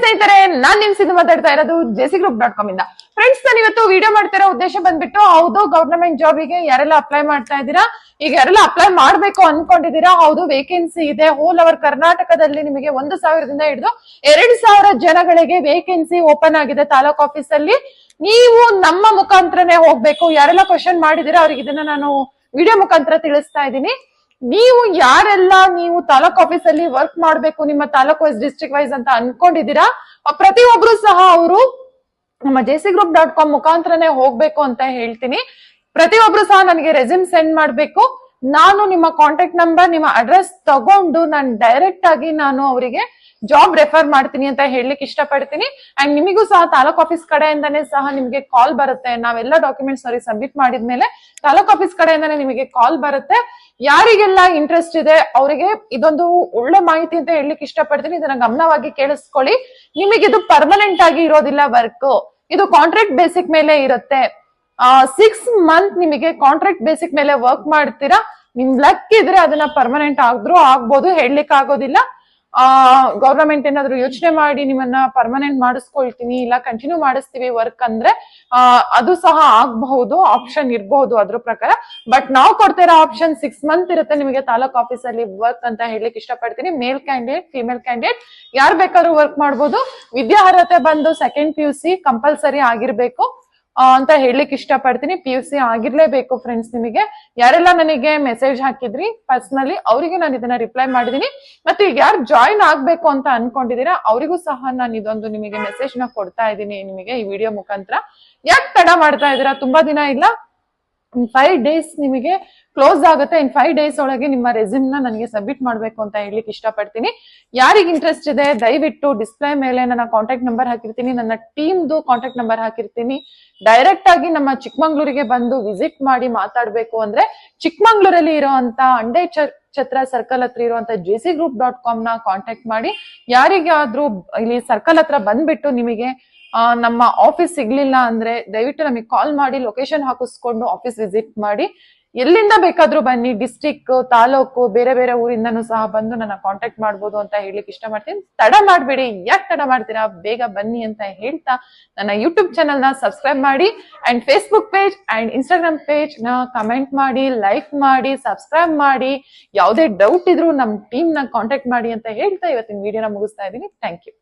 ಸ್ನೇಹಿತರೆ, ನಾನ್ ನಿಮ್ ಮಾತಾಡ್ತಾ ಇರೋದು ಜೆಸಿ ಗ್ರೂಪ್ ಡಾಟ್ ಕಾಮ್ ಇಂದ. ಫ್ರೆಂಡ್ಸ್ ನಾನು ಇವತ್ತು ವಿಡಿಯೋ ಮಾಡ್ತಿರೋ ಉದ್ದೇಶ ಬಂದ್ಬಿಟ್ಟು ಹೌದು ಗವರ್ನಮೆಂಟ್ ಜಾಬಿಗೆ ಯಾರೆಲ್ಲ ಅಪ್ಲೈ ಮಾಡ್ತಾ ಇದ್ದೀರಾ? ಈಗ ಯಾರೆಲ್ಲ ಅಪ್ಲೈ ಮಾಡ್ಬೇಕು ಅನ್ಕೊಂಡಿದ್ದೀರಾ? ಹೌದು ವೇಕೆನ್ಸಿ ಇದೆ. ಹೋಲ್ ಅವರ್ ಕರ್ನಾಟಕದಲ್ಲಿ ನಿಮಗೆ ಒಂದು ಸಾವಿರದಿಂದ ಹಿಡಿದು ಎರಡು ಸಾವಿರ ಜನಗಳಿಗೆ ವೇಕೆನ್ಸಿ ಓಪನ್ ಆಗಿದೆ ತಾಲೂಕ್ ಆಫೀಸ್ ಅಲ್ಲಿ. ನೀವು ನಮ್ಮ ಮುಖಾಂತರನೇ ಹೋಗ್ಬೇಕು. ಯಾರೆಲ್ಲ ಕ್ವಶನ್ ಮಾಡಿದೀರಾ ಅವ್ರಿಗೆ ಇದನ್ನ ನಾನು ವಿಡಿಯೋ ಮುಖಾಂತರ ತಿಳಿಸ್ತಾ ಇದ್ದೀನಿ. ನೀವು ಯಾರೆಲ್ಲ ನೀವು ತಾಲೂಕ್ ಆಫೀಸ್ ಅಲ್ಲಿ ವರ್ಕ್ ಮಾಡ್ಬೇಕು, ನಿಮ್ಮ ತಾಲೂಕ್ ವೈಸ್ ಡಿಸ್ಟ್ರಿಕ್ಟ್ ವೈಸ್ ಅಂತ ಅನ್ಕೊಂಡಿದ್ದೀರಾ ಪ್ರತಿ ಪ್ರತಿಯೊಬ್ರು ಸಹ ಅವರು ನಮ್ಮ ಜೆಸಿ ಗ್ರೂಪ್ ಡಾಟ್ ಕಾಮ್ ಮುಖಾಂತರನೇ ಹೋಗ್ಬೇಕು ಅಂತ ಹೇಳ್ತೀನಿ. ಪ್ರತಿಯೊಬ್ರು ಸಹ ನನಗೆ ರೆಸ್ಯೂಮ್ ಸೆಂಡ್ ಮಾಡ್ಬೇಕು. ನಾನು ನಿಮ್ಮ ಕಾಂಟ್ಯಾಕ್ಟ್ ನಂಬರ್ ನಿಮ್ಮ ಅಡ್ರೆಸ್ ತಗೊಂಡು ನಾನು ಡೈರೆಕ್ಟ್ ಆಗಿ ನಾನು ಅವರಿಗೆ ಜಾಬ್ ರೆಫರ್ ಮಾಡ್ತೀನಿ ಅಂತ ಹೇಳಲಿಕ್ಕೆ ಇಷ್ಟಪಡ್ತೀನಿ. ಅಂಡ್ ನಿಮಗೂ ಸಹ ತಾಲೂಕ್ ಆಫೀಸ್ ಕಡೆಯಿಂದಾನೇ ಸಹ ನಿಮಗೆ ಕಾಲ್ ಬರುತ್ತೆ. ನಾವೆಲ್ಲ ಡಾಕ್ಯುಮೆಂಟ್ಸ್ ಅವ್ರಿಗೆ ಸಬ್ಮಿಟ್ ಮಾಡಿದ್ಮೇಲೆ ತಾಲೂಕ್ ಆಫೀಸ್ ಕಡೆಯಿಂದಾನೇ ನಿಮಗೆ ಕಾಲ್ ಬರುತ್ತೆ. ಯಾರಿಗೆಲ್ಲ ಇಂಟ್ರೆಸ್ಟ್ ಇದೆ, ಅವರಿಗೆ ಇದೊಂದು ಒಳ್ಳೆ ಮಾಹಿತಿ ಅಂತ ಹೇಳಲಿಕ್ಕೆ ಇಷ್ಟಪಡ್ತೀನಿ. ಇದನ್ನ ಗಮನವಾಗಿ ಕೇಳಿಸ್ಕೊಳ್ಳಿ. ನಿಮಗೆ ಇದು ಪರ್ಮನೆಂಟ್ ಆಗಿ ಇರೋದಿಲ್ಲ ವರ್ಕ್ ಇದು ಕಾಂಟ್ರಾಕ್ಟ್ ಬೇಸಿಕ್ ಮೇಲೆ ಇರುತ್ತೆ. ಸಿಕ್ಸ್ ಮಂತ್ ನಿಮಗೆ ಕಾಂಟ್ರಾಕ್ಟ್ ಬೇಸಿಕ್ ಮೇಲೆ ವರ್ಕ್ ಮಾಡ್ತೀರಾ? ನಿಮ್ ಲಕ್ ಇದ್ರೆ ಅದನ್ನ ಪರ್ಮನೆಂಟ್ ಆದ್ರೂ ಆಗ್ಬೋದು, ಹೇಳಲಿಕ್ಕೆ ಆಗೋದಿಲ್ಲ. ಆ ಗೌರ್ಮೆಂಟ್ ಏನಾದ್ರು ಯೋಚನೆ ಮಾಡಿ ನಿಮ್ಮನ್ನ ಪರ್ಮನೆಂಟ್ ಮಾಡಿಸ್ಕೊಳ್ತೀನಿ, ಇಲ್ಲ ಕಂಟಿನ್ಯೂ ಮಾಡಿಸ್ತೀವಿ ವರ್ಕ್ ಅಂದ್ರೆ ಅದು ಸಹ ಆಗಬಹುದು ಆಪ್ಷನ್ ಇರಬಹುದು ಅದ್ರ ಪ್ರಕಾರ. ಬಟ್ ನಾವು ಕೊಡ್ತಿರೋ ಆಪ್ಷನ್ ಸಿಕ್ಸ್ ಮಂತ್ ಇರುತ್ತೆ ನಿಮಗೆ ತಾಲೂಕ್ ಆಫೀಸ್ ಅಲ್ಲಿ ವರ್ಕ್ ಅಂತ ಹೇಳಲಿಕ್ಕೆ ಇಷ್ಟಪಡ್ತೀನಿ. ಮೇಲ್ ಕ್ಯಾಂಡಿಡೇಟ್ ಫಿಮೇಲ್ ಕ್ಯಾಂಡಿಡೇಟ್ ಯಾರು ಬೇಕಾದ್ರೂ ವರ್ಕ್ ಮಾಡ್ಬೋದು. ವಿದ್ಯಾರ್ಹತೆ ಬಂದು second P U C compulsory ಆಗಿರ್ಬೇಕು. ಅಂತ ಹೇಳಲಿಕ್ಕೆ ಇಷ್ಟಪಡ್ತೀನಿ. ಪಿ ಯು ಸಿ ಆಗಿರ್ಲೇಬೇಕು ಫ್ರೆಂಡ್ಸ್ ನಿಮಗೆ. ಯಾರೆಲ್ಲ ನನಗೆ ಮೆಸೇಜ್ ಹಾಕಿದ್ರಿ ಪರ್ಸನಲಿ ಅವರಿಗೆ ನಾನು ಇದನ್ನ ರಿಪ್ಲೈ ಮಾಡಿದೀನಿ. ಮತ್ತೆ ಈಗ ಯಾರು ಜಾಯಿನ್ ಆಗ್ಬೇಕು ಅಂತ ಅನ್ಕೊಂಡಿದೀರಾ ಅವರಿಗೂ ಸಹ ನಾನು ಇದೊಂದು ನಿಮಗೆ ಮೆಸೇಜ್ನ ಕೊಡ್ತಾ ಇದ್ದೀನಿ ನಿಮಗೆ ಈ ವಿಡಿಯೋ ಮುಖಾಂತರ. ಯಾಕೆ ತಡ ಮಾಡ್ತಾ ಇದ್ದೀರಾ? ತುಂಬಾ ದಿನ ಇಲ್ಲ. ಇನ್ ಫೈವ್ ಡೇಸ್ ನಿಮಗೆ ಕ್ಲೋಸ್ ಆಗುತ್ತೆ. ಇನ್ ಫೈವ್ ಡೇಸ್ ಒಳಗೆ ನಿಮ್ಮ ರೆಸ್ಯೂಮ್ನ ನನಗೆ ಸಬ್ಮಿಟ್ ಮಾಡಬೇಕು ಅಂತ ಹೇಳಲಿಕ್ಕೆ ಇಷ್ಟಪಡ್ತೀನಿ. ಯಾರಿಗೆ ಇಂಟ್ರೆಸ್ಟ್ ಇದೆ, ದಯವಿಟ್ಟು ಡಿಸ್ಪ್ಲೇ ಮೇಲೆ ನನ್ನ ಕಾಂಟ್ಯಾಕ್ಟ್ ನಂಬರ್ ಹಾಕಿರ್ತೀನಿ. ನನ್ನ ಟೀಮ್ದು ಕಾಂಟ್ಯಾಕ್ಟ್ ನಂಬರ್ ಹಾಕಿರ್ತೀನಿ. ಡೈರೆಕ್ಟ್ ಆಗಿ ನಮ್ಮ ಚಿಕ್ಕಮಂಗ್ಳೂರಿಗೆ ಬಂದು ವಿಸಿಟ್ ಮಾಡಿ ಮಾತಾಡಬೇಕು ಅಂದ್ರೆ ಚಿಕ್ಕಮಂಗ್ಳೂರಲ್ಲಿ ಇರುವಂತ ಅಂಡೆ ಛತ್ರ ಸರ್ಕಲ್ ಹತ್ರ ಇರುವಂತ ಜೆ ಸಿ ಗ್ರೂಪ್ ಡಾಟ್ ಕಾಮ್ನ ಕಾಂಟ್ಯಾಕ್ಟ್ ಮಾಡಿ. ಯಾರಿಗಾದ್ರೂ ಇಲ್ಲಿ ಸರ್ಕಲ್ ಹತ್ರ ಬಂದ್ಬಿಟ್ಟು ನಿಮಗೆ ನಮ್ಮ ಆಫೀಸ್ ಸಿಗ್ಲಿಲ್ಲ ಅಂದ್ರೆ ದಯವಿಟ್ಟು ನಮಗೆ ಕಾಲ್ ಮಾಡಿ ಲೊಕೇಶನ್ ಹಾಕಿಸ್ಕೊಂಡು ಆಫೀಸ್ ವಿಸಿಟ್ ಮಾಡಿ. ಎಲ್ಲಿಂದ ಬೇಕಾದ್ರೂ ಬನ್ನಿ ಡಿಸ್ಟಿಕ್ ತಾಲೂಕು, ಬೇರೆ ಬೇರೆ ಊರಿಂದನೂ ಸಹ ಬಂದು ನನ್ನ ಕಾಂಟ್ಯಾಕ್ಟ್ ಮಾಡ್ಬೋದು ಅಂತ ಹೇಳಲಿಕ್ಕೆ ಇಷ್ಟ ಮಾಡ್ತೀನಿ ತಡ ಮಾಡ್ಬೇಡಿ, ಯಾಕೆ ತಡ ಮಾಡ್ತೀರಾ? ಬೇಗ ಬನ್ನಿ ಅಂತ ಹೇಳ್ತಾ ನನ್ನ ಯೂಟ್ಯೂಬ್ ಚಾನಲ್ನ ಸಬ್ಸ್ಕ್ರೈಬ್ ಮಾಡಿ and Facebook page and Instagram ಪೇಜ್ನ comment ಮಾಡಿ ಲೈಕ್ ಮಾಡಿ ಸಬ್ಸ್ಕ್ರೈಬ್ ಮಾಡಿ. ಯಾವುದೇ ಡೌಟ್ ಇದ್ರೂ ನಮ್ಮ ಟೀಮ್ನ ಕಾಂಟ್ಯಾಕ್ಟ್ ಮಾಡಿ ಅಂತ ಹೇಳ್ತಾ ಇವತ್ತಿನ ವಿಡಿಯೋನ ಮುಗಿಸ್ತಾ ಇದ್ದೀನಿ. Thank you